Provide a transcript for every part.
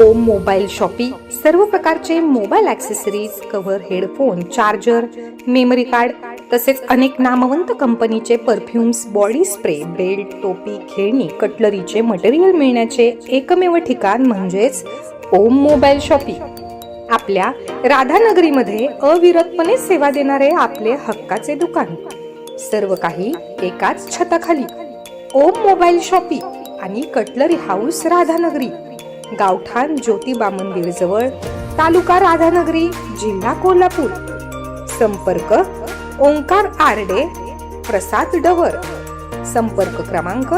ओम mobile shoppe सर्व प्रकारचे mobile accessories cover headphone charger memory card तसेच अनेक नामवंत कंपनीचे परफ्युम्स बॉडी स्प्रे बेल्ट टोपी खेळणी कटलरीचे मटेरियल मिळण्याचे एकमेव ठिकाण म्हणजेच ओम मोबाईल शॉपी आपल्या राधानगरीमध्ये अविरतपणे सेवा देणारे आपले हक्काचे दुकान. सर्व काही एकाच छताखाली. ओम मोबाईल शॉपी आणि कटलरी हाऊस राधानगरी. गावठाण ज्योतिबा मंदिर जवळ तालुका राधानगरी जिल्हा कोल्हापूर. संपर्क ओंकार आरडे प्रसाद डवर. संपर्क क्रमांक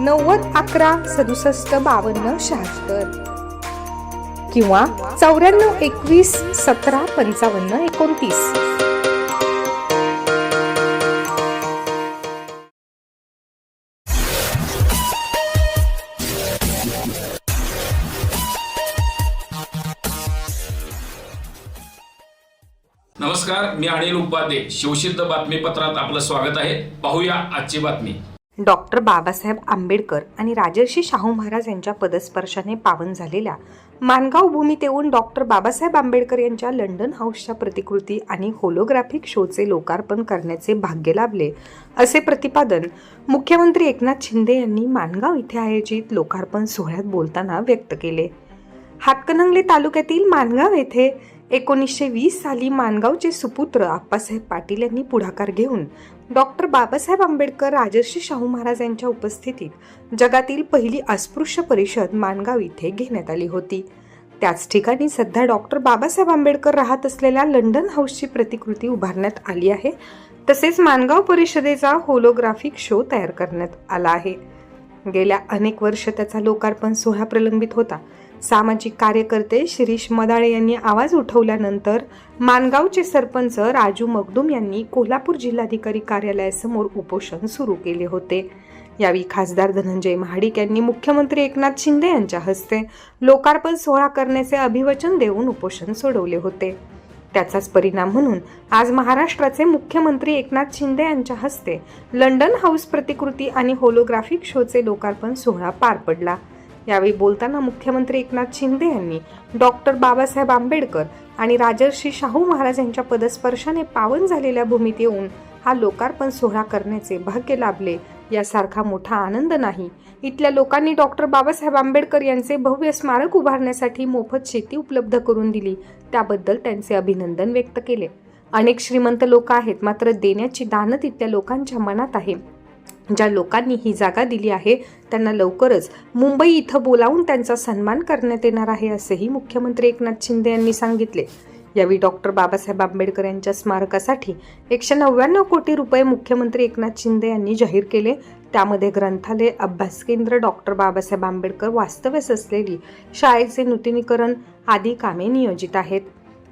नव्वद अकरा सदुसष्ट बावन्न शहात्तर. किंवा चौऱ्याण्णव एकवीस सतरा पंचावन्न एकोणतीस. नमस्कार मी अनिल उपाध्ये. शिवसिद्ध बातमीपत्रात आपलं स्वागत आहे. पाहूया आजची बातमी. डॉक्टर बाबासाहेब आंबेडकर आणि राजर्षी शाहू महाराज यांच्या पदस्पर्शाने पावन झालेल्या मानगाव भूमीत येऊन डॉक्टर बाबासाहेब आंबेडकर यांच्या लंडन हाऊसच्या प्रतिकृती आणि होलोग्राफिक शोचे लोकार्पण करण्याचे भाग्य लाभले असे प्रतिपादन मुख्यमंत्री एकनाथ शिंदे यांनी मानगाव इथे आयोजित लोकार्पण सोहळ्यात बोलताना व्यक्त केले. हातकणंगले तालुक्यातील मानगाव येथे एकोणीसशे वीस साली मानगावचे सुपुत्र आप्पासाहेब पाटील यांनी पुढाकार घेऊन डॉक्टर बाबासाहेब आंबेडकर राजर्षी शाहू महाराज यांच्या उपस्थितीत जगातील पहिली अस्पृश्य परिषद मानगाव इथे घेण्यात आली होती. त्याच ठिकाणी सध्या डॉक्टर बाबासाहेब आंबेडकर राहत असलेल्या लंडन हाऊसची प्रतिकृती उभारण्यात आली आहे. तसेच मानगाव परिषदेचा होलोग्राफिक शो तयार करण्यात आला आहे. गेल्या अनेक वर्ष त्याचा लोकार्पण सोहळा प्रलंबित होता. सामाजिक कार्यकर्ते शिरीष मदाळे यांनी आवाज उठवल्यानंतर मानगावचे सरपंच राजू मगदुम यांनी कोल्हापूर जिल्हाधिकारी कार्यालयासमोर उपोषण सुरू केले होते. यावेळी खासदार धनंजय महाडिक यांनी मुख्यमंत्री एकनाथ शिंदे यांच्या हस्ते लोकार्पण सोहळा करण्याचे अभिवचन देऊन उपोषण सोडवले होते. त्याचाच परिणाम म्हणून आज महाराष्ट्राचे मुख्यमंत्री एकनाथ शिंदे यांच्या हस्ते लंडन हाऊस प्रतिकृती आणि होलोग्राफिक शोचे लोकार्पण सोहळा पार पडला. यावेळी बोलताना मुख्यमंत्री एकनाथ शिंदे यांनी डॉक्टर बाबासाहेब आंबेडकर आणि राजर्षी शाहू महाराज यांच्या पदस्पर्शाने पावन झालेल्या भूमीत येऊन हा लोकार्पण सोहळा करण्याचे भाग्य लाभले. यासारखा मोठा आनंद नाही. इथल्या लोकांनी डॉक्टर बाबासाहेब आंबेडकर यांचे भव्य स्मारक उभारण्यासाठी मोफत शेती उपलब्ध करून दिली. त्याबद्दल त्यांचे अभिनंदन व्यक्त केले. अनेक श्रीमंत लोक आहेत मात्र देण्याची दानत इथल्या लोकांच्या मनात आहे. ज्या लोकांनी ही जागा दिली आहे त्यांना लवकरच मुंबई इथं बोलावून त्यांचा सन्मान करण्यात येणार आहे असेही मुख्यमंत्री एकनाथ शिंदे यांनी सांगितले. यावेळी डॉक्टर बाबासाहेब आंबेडकर यांच्या स्मारकासाठी एकशे नव्याण्णव कोटी रुपये मुख्यमंत्री एकनाथ शिंदे यांनी जाहीर केले. त्यामध्ये ग्रंथालय अभ्यास केंद्र डॉक्टर बाबासाहेब आंबेडकर वास्तव्यास असलेली शाळेचे नूतनीकरण आदी कामे नियोजित आहेत.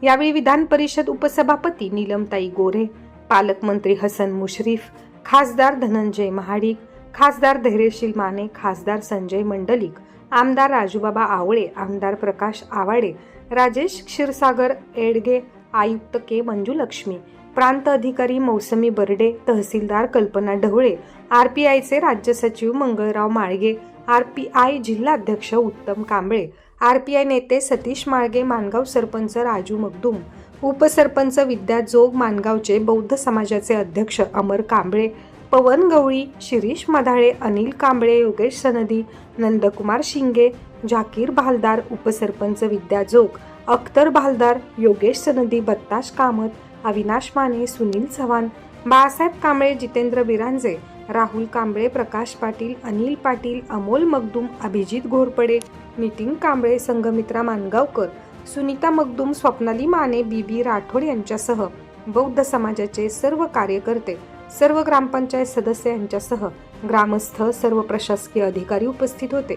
यावेळी विधान परिषद उपसभापती नीलमताई गोरे पालकमंत्री हसन मुश्रीफ खासदार धनंजय महाडिक खासदार धैर्यशील माने खासदार संजय मंडलिक आमदार राजूबाबा आवळे आमदार प्रकाश आवाडे राजेश क्षीरसागर एडगे आयुक्त के मंजुलक्ष्मी प्रांत अधिकारी मौसमी बर्डे तहसीलदार कल्पना ढवळे आर पी आयचे राज्य सचिव Mangalrao Malge R P I जिल्हाध्यक्ष उत्तम कांबळे आर पी आय नेते सतीश माळगे मानगाव सरपंच राजू मगदुम उपसरपंच विद्या जोग मानगावचे बौद्ध समाजाचे अध्यक्ष अमर कांबळे पवन गवळी शिरीष मधाळे अनिल कांबळे योगेश सनदी नंदकुमार शिंगे झाकीर भालदार उपसरपंच विद्या जोग अख्तर भालदार योगेश सनदी बत्ताश कामत अविनाश माने सुनील चव्हाण बाळासाहेब कांबळे जितेंद्र बिरांजे राहुल कांबळे प्रकाश पाटील अनिल पाटील अमोल मगदूम अभिजित घोरपडे नितीन कांबळे संघमित्रा मानगावकर सुनीता मगदूम स्वप्नाली माने बीबी राठोड यांच्यासह बौद्ध समाजाचे सर्व कार्यकर्ते सर्व ग्रामपंचायत सदस्य यांच्यासह ग्रामस्थ सर्व प्रशासकीय अधिकारी उपस्थित होते.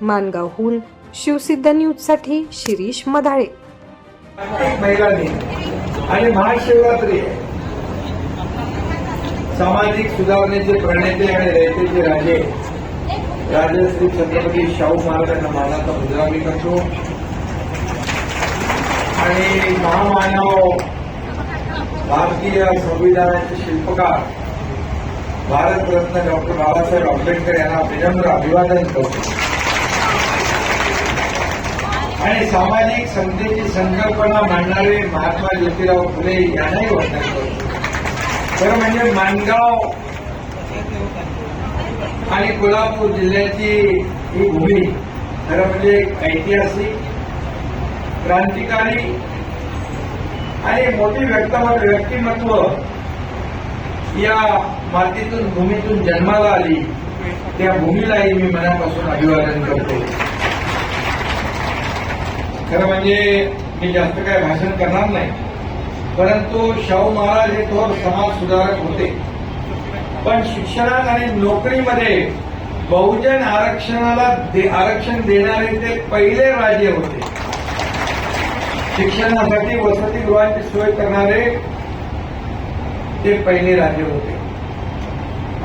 मानगावहून शिवसिद्ध न्यूजसाठी शिरीष मधाळे. आणि महाशिवरात्री सामाजिक सुधारणेचे प्रणेते आणि रयतेचे राजे राजश्री छत्रपती शाहू महाराजांना मानाचा मुद्रा मी करतो. आणि महामानव भारतीय संविधानाचे शिल्पकार भारतरत्न डॉक्टर बाबासाहेब आंबेडकर यांना विनम्र अभिवादन करतो. आणि सामाजिक संस्थेची संकल्पना मांडणारे महात्मा ज्योतिराव फुले यांनाही वंदन करतो. खरं म्हणजे माणगाव आणि कोल्हापूर जिल्ह्याची ही भूमी खरं म्हणजे ऐतिहासिक क्रांतिकारी आणि मोठी व्यक्तिमत्व व्यक्तिमत्व या मातीतून भूमीतून जन्माला आली त्या भूमीलाही मी मनापासून अभिवादन करतो. खरं म्हणजे मी जास्त काय भाषण करणार नाही परंतु शाहू महाराज हे थोर समाज सुधारक होते. पण शिक्षणात आणि नोकरीमध्ये बहुजन आरक्षणाला दे- आरक्षण देणारे ते पहिले राजे होते. शिक्षणासाठी वसतिगृहांची सोय करणारे ते पहिले राजे होते.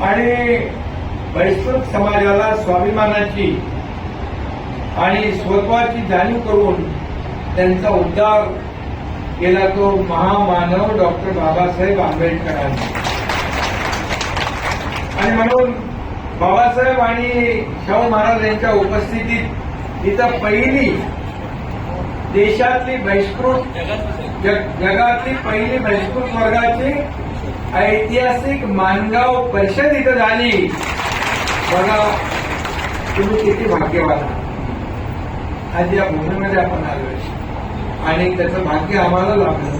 आणि वैश्विक समाजाला स्वाभिमानाची आणि स्वत्वाची जाणीव करून त्यांचा उद्धार केला तो महामानव डॉक्टर बाबासाहेब आंबेडकरांनी. आणि म्हणून बाबासाहेब आणि शाहू महाराज यांच्या उपस्थितीत इथं पहिली देशातली बहिष्कृत जग- जगातली पहिली बहिष्कृत वर्गाची ऐतिहासिक मानगाव परिषद इथं झाली. बघा तुम्ही किती भाग्यवान आज या भूमीमध्ये आपण आलो आणि त्याचं भाग्य आम्हाला लाभलं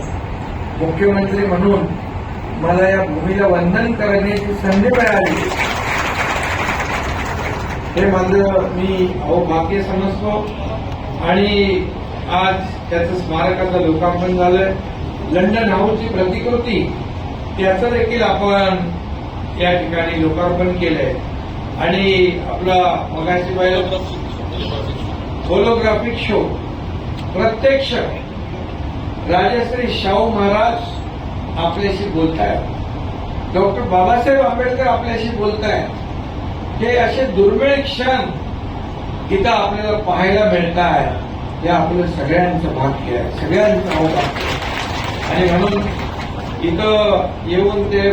मुख्यमंत्री म्हणून मला या भूमीला वंदन करण्याची संधी मिळाली. हे माझं मी अहो भाग्य समजतो. आणि आज त्याचं स्मारकाचं लोकार्पण झालंय. लंडन हाऊसची प्रतिकृती त्याचं देखील आपण या ठिकाणी लोकार्पण केलंय. आणि आपला मगाशी पाहिलं होलोग्राफिक शो प्रत्यक्ष राजश्री शाहू महाराज आपल्याशी बोलतायत. डॉक्टर बाबासाहेब आंबेडकर आपल्याशी बोलतायत. हे असे दुर्मिळ क्षण इथं आपल्याला पाहायला मिळत आहे हे आपलं सगळ्यांचं भाग्य आहे. सगळ्यांचं अवकाश आणि म्हणून इथं येऊन ते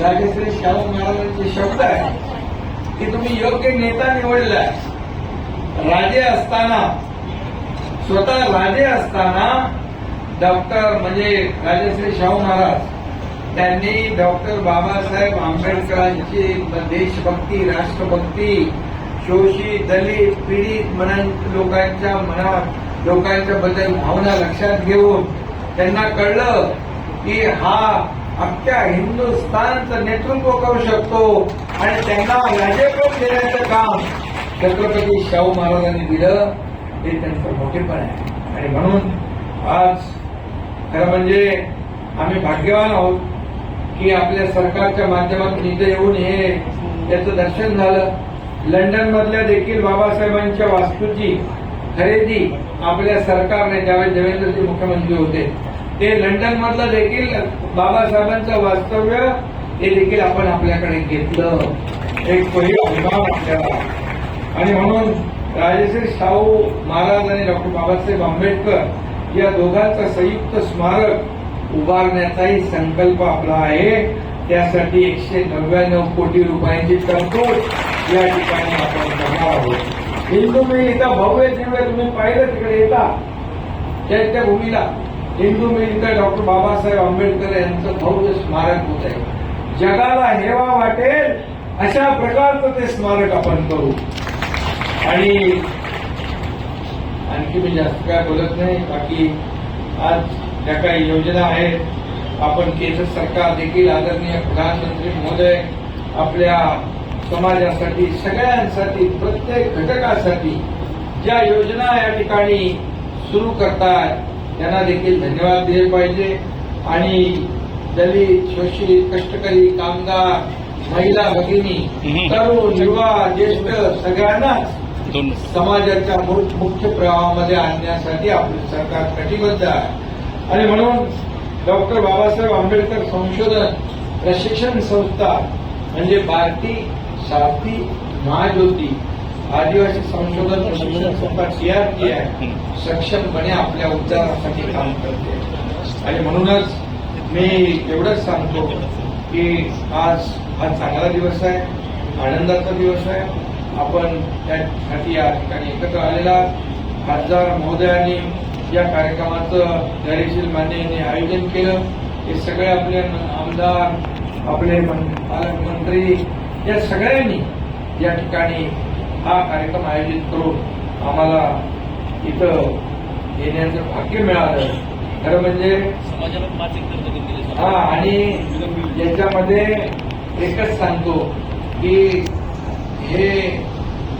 राजश्री शाहू महाराजांचे शब्द आहे की तुम्ही योग्य नेता निवडलाय राजे असताना स्वतः राजे असताना डॉक्टर म्हणजे राजश्री शाहू महाराज त्यांनी डॉक्टर बाबासाहेब आंबेडकरांची देशभक्ती राष्ट्रभक्ती शोषित दलित पीडित मनां लोकांच्या मनात लोकांच्या बद्दल भावना लक्षात घेऊन त्यांना कळलं की हा अख्ख्या हिंदुस्थानचं नेतृत्व करू शकतो आणि त्यांना राजेपद देण्याचं काम छत्रपती शाहू महाराजांनी दिलं हे त्यांचं मोठेपण आहे. आणि म्हणून आज खरं म्हणजे आम्ही भाग्यवान आहोत की आपल्या सरकारच्या माध्यमातून इथे येऊन हे त्याचं दर्शन झालं. लंडन मधल्या देखील बाबासाहेबांच्या वास्तूची खरेदी आपल्या सरकारने ज्यावेळेस देवेंद्रजी मुख्यमंत्री होते ते लंडन मधलं देखील बाबासाहेबांचं वास्तव्य हे देखील आपण आपल्याकडे घेतलं. एक पहिला अभिमान आपल्याला. आणि म्हणून राजश्री शाहू महाराज आणि डॉक्टर बाबासाहेब आंबेडकर या दोघांचं संयुक्त स्मारक उभारण्याचाही संकल्प आपला आहे. त्यासाठी एकशे नव्याण्णव कोटी रुपयांची तरतूद या ठिकाणी आपण करणार आहोत. हिंदू मिल इथं भव्य दिव्य तुम्ही पाहिलं तिकडे येता. चैत्यभूमीला हिंदू मिल इथं डॉक्टर बाबासाहेब आंबेडकर यांचं भव्य स्मारक होत आहे. जगाला हेवा वाटेल अशा प्रकारचं ते स्मारक आपण करू. आणि आणखी मी जास्त काय बोलत नाही. बाकी आज ज्या काही योजना आहेत आपण केंद्र सरकार देखील आदरणीय प्रधानमंत्री महोदय आपल्या समाजासाठी सगळ्यांसाठी प्रत्येक घटकासाठी ज्या योजना या ठिकाणी सुरू करतात त्यांना देखील धन्यवाद दिले पाहिजे. आणि दलित शोषित कष्टकरी कामगार महिला भगिनी तरुण युवा ज्येष्ठ सगळ्यांनाच समाजाच्या मुख्य प्रवाहामध्ये आणण्यासाठी आपले सरकार कटिबद्ध आहे. आणि म्हणून डॉक्टर बाबासाहेब आंबेडकर संशोधन प्रशिक्षण संस्था म्हणजे भारती सारथी महाज्योती आदिवासी संशोधन प्रशिक्षण संस्था टीआरटी आहे सक्षमपणे आपल्या उच्चारासाठी काम करते. आणि म्हणूनच मी एवढंच सांगतो की आज हा चांगला दिवस आहे आनंदाचा दिवस आहे. आपण त्यासाठी या ठिकाणी एकत्र आलेला खासदार महोदयांनी या कार्यक्रमाचं धैर्यशील मान्यांनी आयोजन केलं. हे सगळे आपले आमदार आपले पालकमंत्री या सगळ्यांनी या ठिकाणी हा कार्यक्रम आयोजित करून आम्हाला इथं येण्याचं भाग्य मिळालं. खरं म्हणजे हा आणि याच्यामध्ये एकच सांगतो की हे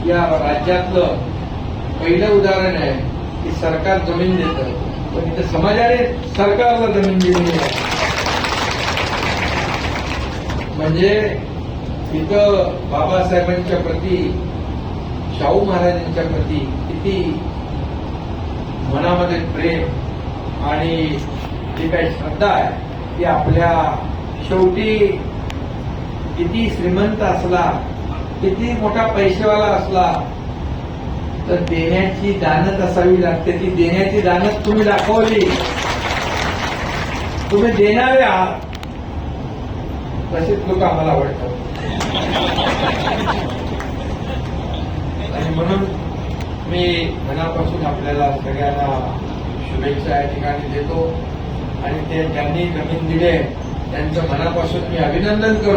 या राज्यातलं पहिलं उदाहरण आहे. की सरकार जमीन देत. पण इथं समाजाने सरकारला जमीन दिली म्हणजे इथं बाबासाहेबांच्या प्रती शाहू महाराजांच्या प्रती किती मनामध्ये प्रेम आणि जी काही श्रद्धा आहे ती आपल्या शेवटी किती श्रीमंत असला किती मोठा पैसेवाला असला तर देण्याची दानत असावी लागते? ती देण्याची दानत तुम्ही दाखवली. तुम्ही देणारे आहात. तसेच लोक आम्हाला आवडतात. आणि म्हणून मी मनापासून आपल्याला सगळ्यांना शुभेच्छा या ठिकाणी देतो. आणि ते ज्यांनी जमीन दिले त्यांचं मनापासून मी अभिनंदन करतो.